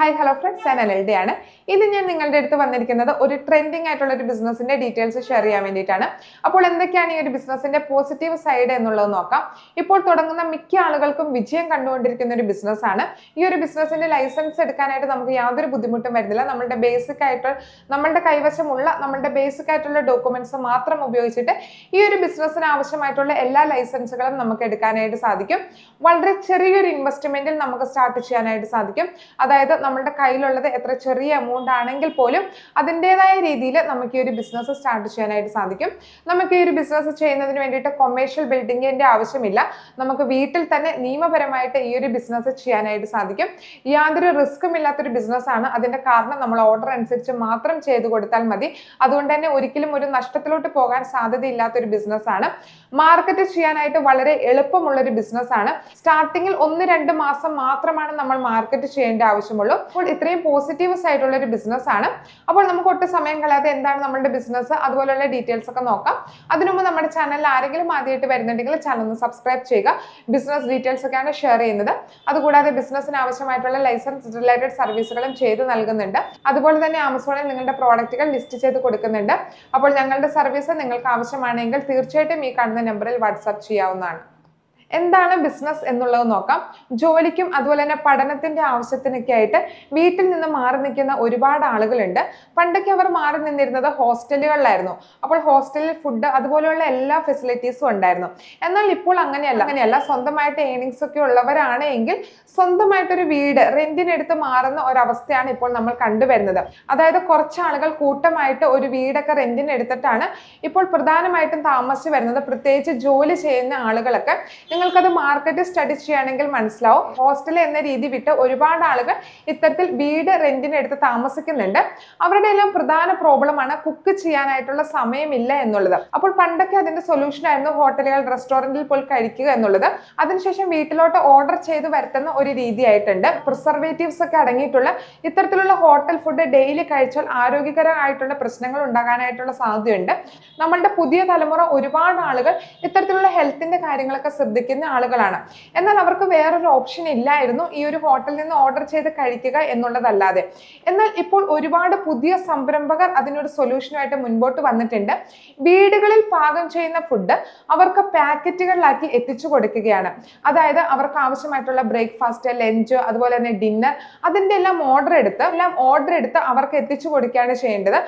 Hi hello friends ഞാൻ അനൽഡി ആണ് ഇത് ഞാൻ നിങ്ങളുടെ അടുത്ത് വന്നിരിക്കുന്നത് ഒരു ട്രെൻഡിങ് ആയിട്ടുള്ള ഒരു ബിസിനസിന്റെ ഡീറ്റെയിൽസ് ഷെയർ ചെയ്യാൻ വേണ്ടിയിട്ടാണ്. അപ്പോൾ എന്തൊക്കെയാണ് ഈ ഒരു ബിസിനസിന്റെ പോസിറ്റീവ് സൈഡ് എന്നുള്ളത് നോക്കാം. ഇപ്പോൾ തുടങ്ങുന്ന മിക്ക ആളുകൾക്കും വിജയം കണ്ടുകൊണ്ടിരിക്കുന്ന ഒരു ബിസിനസ് ആണ്. ഈ ഒരു ബിസിനസിന്റെ ലൈസൻസ് എടുക്കാനായിട്ട് നമുക്ക് യാതൊരു ബുദ്ധിമുട്ടും വരുന്നില്ല. നമ്മളുടെ ബേസിക് ആയിട്ട് നമ്മളുടെ കൈവശമുള്ള നമ്മളുടെ ബേസിക് ആയിട്ടുള്ള ഡോക്യുമെന്റ്സ് മാത്രം ഉപയോഗിച്ചിട്ട് ഈ ഒരു ബിസിനസ്സിന് ആവശ്യമായിട്ടുള്ള എല്ലാ ലൈസൻസുകളും നമുക്ക് എടുക്കാനായിട്ട് സാധിക്കും. വളരെ ചെറിയൊരു ഇൻവെസ്റ്റ്മെന്റിൽ നമുക്ക് സ്റ്റാർട്ട് ചെയ്യാനായിട്ട് സാധിക്കും. അതായത് നമ്മളുടെ കയ്യിലുള്ളത് എത്ര ചെറിയ എമൗണ്ട് ആണെങ്കിൽ പോലും അതിന്റെതായ രീതിയിൽ നമുക്ക് ഈ ഒരു ബിസിനസ് സ്റ്റാർട്ട് ചെയ്യാനായിട്ട് സാധിക്കും. നമുക്ക് ഈ ഒരു ബിസിനസ് ചെയ്യുന്നതിന് വേണ്ടിയിട്ട് കൊമേഴ്ഷ്യൽ ബിൽഡിങ്ങിന്റെ ആവശ്യമില്ല. നമുക്ക് വീട്ടിൽ തന്നെ നിയമപരമായിട്ട് ഈ ഒരു ബിസിനസ് ചെയ്യാനായിട്ട് സാധിക്കും. യാതൊരു റിസ്ക്കും ഇല്ലാത്തൊരു ബിസിനസ്സാണ് അതിന്റെ കാരണം നമ്മൾ ഓർഡർ അനുസരിച്ച് മാത്രം ചെയ്തു കൊടുത്താൽ മതി. അതുകൊണ്ട് തന്നെ ഒരിക്കലും ഒരു നഷ്ടത്തിലോട്ട് പോകാൻ സാധ്യതയില്ലാത്തൊരു ബിസിനസ്സാണ് മാർക്കറ്റ് ചെയ്യാനായിട്ട് വളരെ എളുപ്പമുള്ളൊരു ബിസിനസ്സാണ് സ്റ്റാർട്ടിങ്ങിൽ ഒന്ന് രണ്ട് മാസം മാത്രമാണ് നമ്മൾ മാർക്കറ്റ് ചെയ്യേണ്ട ആവശ്യമുള്ളൂ. അപ്പോൾ ഇത്രയും പോസിറ്റീവ്സ് ആയിട്ടുള്ള ഒരു ബിസിനസ് ആണ്. അപ്പോൾ നമുക്ക് ഒട്ടും സമയം കളയാതെ എന്താണ് നമ്മുടെ ബിസിനസ് അതുപോലെയുള്ള ഡീറ്റെയിൽസ് ഒക്കെ നോക്കാം. അതിനുമുമ്പ് നമ്മുടെ ചാനലിൽ ആരെങ്കിലും ആദ്യമായിട്ട് വരുന്നുണ്ടെങ്കിൽ ചാനൽ ഒന്ന് സബ്സ്ക്രൈബ് ചെയ്യുക. ബിസിനസ് ഡീറ്റെയിൽസ് ഒക്കെയാണ് ഷെയർ ചെയ്യുന്നത്. അതുകൂടാതെ ബിസിനസ്സിന് ആവശ്യമായിട്ടുള്ള ലൈസൻസ് റിലേറ്റഡ് സർവീസുകളും ചെയ്ത് നൽകുന്നുണ്ട്. അതുപോലെ തന്നെ ആമസോണിൽ നിങ്ങളുടെ പ്രോഡക്റ്റുകൾ ലിസ്റ്റ് ചെയ്ത് കൊടുക്കുന്നുണ്ട്. അപ്പോൾ ഞങ്ങളുടെ സർവീസ് നിങ്ങൾക്ക് ആവശ്യമാണെങ്കിൽ തീർച്ചയായിട്ടും ഈ കാണുന്ന നമ്പറിൽ വാട്സാപ്പ് ചെയ്യാവുന്നതാണ്. എന്താണ് ബിസിനസ് എന്നുള്ളത് നോക്കാം. ജോലിക്കും അതുപോലെ തന്നെ പഠനത്തിന്റെ ആവശ്യത്തിനൊക്കെ ആയിട്ട് വീട്ടിൽ നിന്ന് മാറി നിൽക്കുന്ന ഒരുപാട് ആളുകളുണ്ട്. പണ്ടൊക്കെ അവർ മാറി നിന്നിരുന്നത് ഹോസ്റ്റലുകളിലായിരുന്നു. അപ്പോൾ ഹോസ്റ്റലിൽ ഫുഡ് അതുപോലെയുള്ള എല്ലാ ഫെസിലിറ്റീസും ഉണ്ടായിരുന്നു. എന്നാൽ ഇപ്പോൾ അങ്ങനെയല്ല. അങ്ങനെയല്ല. സ്വന്തമായിട്ട് ഏണിങ്സ് ഒക്കെ ഉള്ളവരാണ് എങ്കിൽ സ്വന്തമായിട്ടൊരു വീട് റെന്റിനെടുത്ത് മാറുന്ന ഒരവസ്ഥയാണ് ഇപ്പോൾ നമ്മൾ കണ്ടുവരുന്നത്. അതായത് കുറച്ച് ആളുകൾ കൂട്ടമായിട്ട് ഒരു വീടൊക്കെ റെന്റിനെടുത്തിട്ടാണ് ഇപ്പോൾ പ്രധാനമായിട്ടും താമസിച്ച് വരുന്നത്. പ്രത്യേകിച്ച് ജോലി ചെയ്യുന്ന ആളുകളൊക്കെ നിങ്ങൾക്കത് മാർക്കറ്റ് സ്റ്റഡി ചെയ്യുകയാണെങ്കിൽ മനസ്സിലാവും. ഹോസ്റ്റൽ എന്ന രീതി വിട്ട് ഒരുപാട് ആളുകൾ ഇത്തരത്തിൽ വീട് റെന്റിന് എടുത്ത് താമസിക്കുന്നുണ്ട്. അവരുടെ എല്ലാം പ്രധാന പ്രോബ്ലമാണ് കുക്ക് ചെയ്യാനായിട്ടുള്ള സമയമില്ല എന്നുള്ളത്. അപ്പോൾ പണ്ടൊക്കെ അതിന്റെ സൊല്യൂഷൻ ആയിരുന്നു ഹോട്ടലുകൾ റെസ്റ്റോറന്റിൽ പോയി കഴിക്കുക എന്നുള്ളത്. അതിനുശേഷം വീട്ടിലോട്ട് ഓർഡർ ചെയ്ത് വരുത്തുന്ന ഒരു രീതിയായിട്ടുണ്ട്. പ്രിസർവേറ്റീവ്സ് ഒക്കെ അടങ്ങിയിട്ടുള്ള ഇത്തരത്തിലുള്ള ഹോട്ടൽ ഫുഡ് ഡെയിലി കഴിച്ചാൽ ആരോഗ്യകരമായിട്ടുള്ള പ്രശ്നങ്ങൾ ഉണ്ടാകാനായിട്ടുള്ള സാധ്യതയുണ്ട്. നമ്മളുടെ പുതിയ തലമുറ ഒരുപാട് ആളുകൾ ഇത്തരത്തിലുള്ള ഹെൽത്തിന്റെ കാര്യങ്ങളൊക്കെ ശ്രദ്ധിക്കുന്ന ആളുകളാണ്. എന്നാൽ അവർക്ക് വേറൊരു ഓപ്ഷൻ ഇല്ലായിരുന്നു ഈ ഒരു ഹോട്ടലിൽ നിന്ന് ഓർഡർ ചെയ്ത് കഴിക്കുക എന്നുള്ളതല്ലാതെ. എന്നാൽ ഇപ്പോൾ ഒരുപാട് പുതിയ സംരംഭകർ അതിനൊരു സൊല്യൂഷനുമായിട്ട് മുൻപോട്ട് വന്നിട്ടുണ്ട്. വീടുകളിൽ പാകം ചെയ്യുന്ന ഫുഡ് അവർക്ക് പാക്കറ്റുകളിലാക്കി എത്തിച്ചു കൊടുക്കുകയാണ്. അതായത് അവർക്ക് ആവശ്യമായിട്ടുള്ള ബ്രേക്ക്ഫാസ്റ്റ് ലഞ്ച് അതുപോലെ തന്നെ ഡിന്നർ അതിന്റെ എല്ലാം ഓർഡർ എടുത്ത് എല്ലാം ഓർഡർ എടുത്ത് അവർക്ക് എത്തിച്ചു കൊടുക്കുകയാണ് ചെയ്യേണ്ടത്.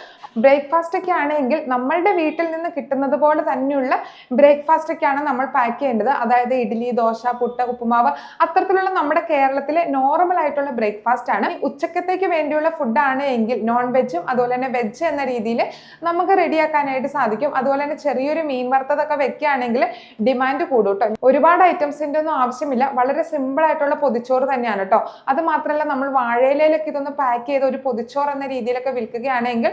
ബ്രേക്ക്ഫാസ്റ്റ് ഒക്കെ ആണെങ്കിൽ നമ്മളുടെ വീട്ടിൽ നിന്ന് കിട്ടുന്നത് പോലെ തന്നെയുള്ള ബ്രേക്ക്ഫാസ്റ്റ് ഒക്കെയാണ് നമ്മൾ പാക്ക് ചെയ്യേണ്ടത്. അതായത് ഇഡ്ഡലി ദോശ പുട്ട് ഉപ്പുമാവ് അത്തരത്തിലുള്ള നമ്മുടെ കേരളത്തിലെ നോർമൽ ആയിട്ടുള്ള ബ്രേക്ക്ഫാസ്റ്റ് ആണ്. ഉച്ചക്കത്തേക്ക് വേണ്ടിയുള്ള ഫുഡാണ് എങ്കിൽ നോൺ വെജും അതുപോലെ തന്നെ വെജ് എന്ന രീതിയിൽ നമുക്ക് റെഡിയാക്കാനായിട്ട് സാധിക്കും. അതുപോലെ തന്നെ ചെറിയൊരു മീൻ വറുത്തതൊക്കെ വെക്കുകയാണെങ്കിൽ ഡിമാൻഡ് കൂടും കേട്ടോ. ഒരുപാട് ഐറ്റംസിന്റെ ഒന്നും ആവശ്യമില്ല. വളരെ സിമ്പിൾ ആയിട്ടുള്ള പൊതിച്ചോറ് തന്നെയാണ് കേട്ടോ. അത് മാത്രമല്ല നമ്മൾ വാഴയിലയിലൊക്കെ ഇതൊന്ന് പാക്ക് ചെയ്ത് ഒരു പൊതിച്ചോറ് എന്ന രീതിയിലൊക്കെ വിൽക്കുകയാണെങ്കിൽ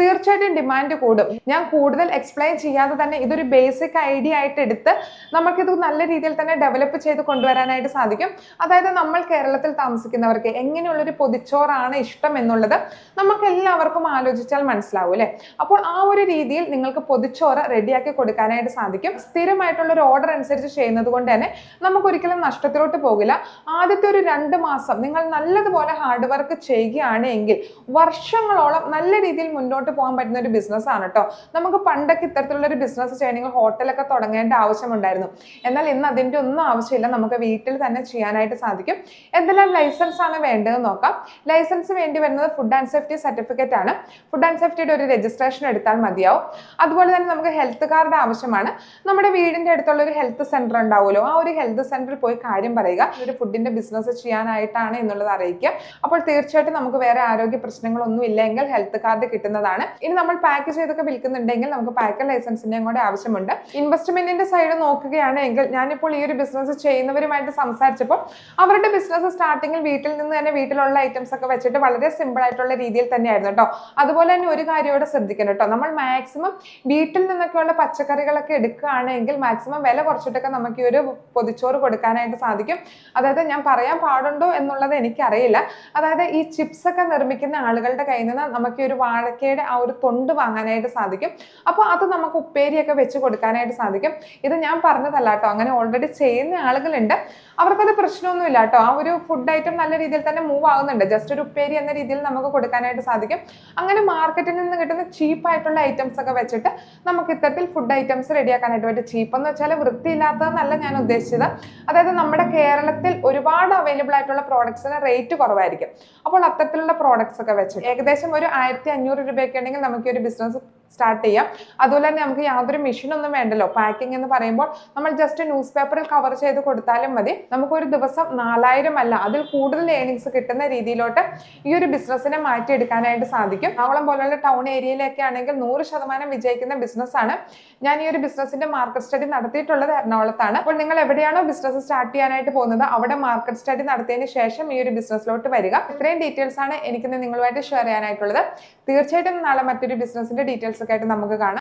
തീർച്ചയായിട്ടും ഡിമാൻഡ് കൂടും. ഞാൻ കൂടുതൽ എക്സ്പ്ലെയിൻ ചെയ്യാതെ തന്നെ ഇതൊരു ബേസിക് ഐഡിയ ആയിട്ട് എടുത്ത് നമുക്കിത് നല്ല രീതിയിൽ തന്നെ ഡെവലപ്പ് ചെയ്ത് കൊണ്ടുവരാനായിട്ട് സാധിക്കും. അതായത് നമ്മൾ കേരളത്തിൽ താമസിക്കുന്നവർക്ക് എങ്ങനെയുള്ളൊരു പൊതിച്ചോറാണ് ഇഷ്ടം എന്നുള്ളത് നമുക്ക് എല്ലാവർക്കും ആലോചിച്ചാൽ മനസ്സിലാവും അല്ലേ? അപ്പോൾ ആ ഒരു രീതിയിൽ നിങ്ങൾക്ക് പൊതിച്ചോറ് റെഡിയാക്കി കൊടുക്കാനായിട്ട് സാധിക്കും. സ്ഥിരമായിട്ടുള്ള ഒരു ഓർഡർ അനുസരിച്ച് ചെയ്യുന്നത് കൊണ്ട് തന്നെ നമുക്ക് ഒരിക്കലും നഷ്ടത്തിലോട്ട് പോകില്ല. ആദ്യത്തെ ഒരു രണ്ട് മാസം നിങ്ങൾ നല്ലതുപോലെ ഹാർഡ് വർക്ക് ചെയ്യുകയാണ് എങ്കിൽ വർഷങ്ങളോളം നല്ല രീതിയിൽ മുന്നോട്ട് പോകാൻ പറ്റുന്ന ഒരു ബിസിനസ് ആണ് കേട്ടോ നമുക്ക് പണ്ടൊക്കെ ഇത്തരത്തിലുള്ള ഒരു ബിസിനസ് ചെയ്യണമെങ്കിൽ ഹോട്ടലൊക്കെ തുടങ്ങേണ്ട ആവശ്യമുണ്ടായിരുന്നു എന്നാൽ ഇന്ന് അതിന്റെ ഒന്നും ആവശ്യമില്ല. നമുക്ക് വീട്ടിൽ തന്നെ ചെയ്യാനായിട്ട് സാധിക്കും. എന്തെല്ലാം ലൈസൻസ് ആണ് വേണ്ടതെന്ന് നോക്കാം. ലൈസൻസ് വേണ്ടി വരുന്നത് ഫുഡ് ആൻഡ് സേഫ്റ്റി സർട്ടിഫിക്കറ്റ് ആണ്. ഫുഡ് ആൻഡ് സേഫ്റ്റിയുടെ ഒരു രജിസ്ട്രേഷൻ എടുത്താൽ മതിയാവും. അതുപോലെ തന്നെ നമുക്ക് ഹെൽത്ത് കാർഡ് ആവശ്യമാണ്. നമ്മുടെ വീടിന്റെ അടുത്തുള്ള ഒരു ഹെൽത്ത് സെന്റർ ഉണ്ടാവുമല്ലോ. ആ ഒരു ഹെൽത്ത് സെന്ററിൽ പോയി കാര്യം പറയുക. ഒരു ഫുഡിന്റെ ബിസിനസ് ചെയ്യാനായിട്ടാണ് എന്നുള്ളത് അറിയിക്കുക. അപ്പോൾ തീർച്ചയായിട്ടും നമുക്ക് വേറെ ആരോഗ്യ പ്രശ്നങ്ങളൊന്നും ഇല്ലെങ്കിൽ ഹെൽത്ത് കാർഡ് കിട്ടുന്നതാണ്. ഇനി നമ്മൾ പാക്ക് ചെയ്തൊക്കെ വിൽക്കുന്നുണ്ടെങ്കിൽ നമുക്ക് പാക്കർ ലൈസൻസിന്റെയും കൂടെ ആവശ്യമുണ്ട്. ഇൻവെസ്റ്റ്മെന്റിന്റെ സൈഡ് നോക്കുകയാണെങ്കിൽ ഞാനിപ്പോൾ ഈ ഒരു ബിസിനസ് ചെയ്യുന്നവരുമായിട്ട് സംസാരിച്ചപ്പോൾ അവരുടെ ബിസിനസ് സ്റ്റാർട്ടിങ്ങിൽ വീട്ടിൽ നിന്ന് തന്നെ വീട്ടിലുള്ള ഐറ്റംസ് ഒക്കെ വെച്ചിട്ട് വളരെ സിമ്പിൾ ആയിട്ടുള്ള രീതിയിൽ തന്നെയായിരുന്നു കേട്ടോ അതുപോലെ തന്നെ ഒരു കാര്യം ഇവിടെ ശ്രദ്ധിക്കണം കേട്ടോ നമ്മൾ മാക്സിമം വീട്ടിൽ നിന്നൊക്കെയുള്ള പച്ചക്കറികളൊക്കെ എടുക്കുകയാണെങ്കിൽ മാക്സിമം വില കുറച്ചിട്ടൊക്കെ നമുക്ക് ഈ ഒരു പൊതിച്ചോറ് കൊടുക്കാനായിട്ട് സാധിക്കും. അതായത് ഞാൻ പറയാൻ പാടുണ്ടോ എന്നുള്ളത് എനിക്കറിയില്ല. അതായത് ഈ ചിപ്സ് ഒക്കെ നിർമ്മിക്കുന്ന ആളുകളുടെ കയ്യിൽ നിന്ന് നമുക്ക് ഈ ഒരു വാഴക്കയുടെ ആ ഒരു തൊണ്ട് വാങ്ങാനായിട്ട് സാധിക്കും. അപ്പോൾ അത് നമുക്ക് ഉപ്പേരിയൊക്കെ വെച്ച് കൊടുക്കാനായിട്ട് സാധിക്കും. ഇത് ഞാൻ പറഞ്ഞതല്ല കേട്ടോ അങ്ങനെ ഓൾറെഡി ചെയ്യുന്ന ആളുകളുണ്ട്. അവർക്കത് പ്രശ്നമൊന്നുമില്ല കേട്ടോ. ആ ഒരു ഫുഡ് ഐറ്റം നല്ല രീതിയിൽ തന്നെ മൂവ് ആകുന്നുണ്ട് ജസ്റ്റ് ഒരു ഉപ്പേരി എന്ന രീതിയിൽ നമുക്ക് കൊടുക്കാനായിട്ട് സാധിക്കും. അങ്ങനെ മാർക്കറ്റിൽ നിന്ന് കിട്ടുന്ന ചീപ്പ് ആയിട്ടുള്ള ഐറ്റംസ് ഒക്കെ വെച്ചിട്ട് നമുക്ക് ഇത്തരത്തിൽ ഫുഡ് ഐറ്റംസ് റെഡിയാക്കാനായിട്ട് പറ്റും ചീപ്പ് എന്ന് വെച്ചാൽ വൃത്തിയില്ലാത്തതെന്നല്ല ഞാൻ ഉദ്ദേശിച്ചത്. അതായത് നമ്മുടെ കേരളത്തിൽ ഒരുപാട് അവൈലബിൾ ആയിട്ടുള്ള പ്രോഡക്ട്സിന് റേറ്റ് കുറവായിരിക്കും. അപ്പോൾ അത്തരത്തിലുള്ള പ്രോഡക്ട്സ് ഒക്കെ വെച്ചിട്ട് ഏകദേശം ഒരു ആയിരത്തി അഞ്ഞൂറ് രൂപയൊക്കെ ഉണ്ടെങ്കിൽ നമുക്ക് ഒരു ബിസിനസ് സ്റ്റാർട്ട് ചെയ്യാം. അതുപോലെ തന്നെ നമുക്ക് യാതൊരു മെഷീനൊന്നും വേണ്ടല്ലോ. പാക്കിംഗ് എന്ന് പറയുമ്പോൾ നമ്മൾ ജസ്റ്റ് ന്യൂസ് പേപ്പറിൽ കവർ ചെയ്ത് കൊടുത്താലും മതി. നമുക്ക് ഒരു ദിവസം നാലായിരം അല്ല അതിൽ കൂടുതൽ ഏണിങ്സ് കിട്ടുന്ന രീതിയിലോട്ട് ഈ ഒരു ബിസിനസ്സിനെ മാറ്റിയെടുക്കാനായിട്ട് സാധിക്കും. എറണാകുളം പോലുള്ള ടൗൺ ഏരിയയിലൊക്കെ ആണെങ്കിൽ നൂറ് ശതമാനം വിജയിക്കുന്ന ബിസിനസ്സാണ് ഞാൻ ഈ ഒരു ബിസിനസിന്റെ മാർക്കറ്റ് സ്റ്റഡി നടത്തിയിട്ടുള്ളത് എറണാകുളത്താണ്. അപ്പോൾ നിങ്ങൾ എവിടെയാണോ ബിസിനസ് സ്റ്റാർട്ട് ചെയ്യാനായിട്ട് പോകുന്നത് അവിടെ മാർക്കറ്റ് സ്റ്റഡി നടത്തിയതിന് ശേഷം ഈ ഒരു ബിസിനസ്സിലോട്ട് വരിക. ഇത്രയും ഡീറ്റെയിൽസ് ആണ് എനിക്കിന്ന് നിങ്ങളുമായിട്ട് ഷെയർ ചെയ്യാനായിട്ടുള്ളത്. തീർച്ചയായിട്ടും നാളെ മറ്റൊരു ബിസിനസിന്റെ ഡീറ്റെയിൽസ് ഒക്കെ ആയിട്ട് നമുക്ക് കാണാം.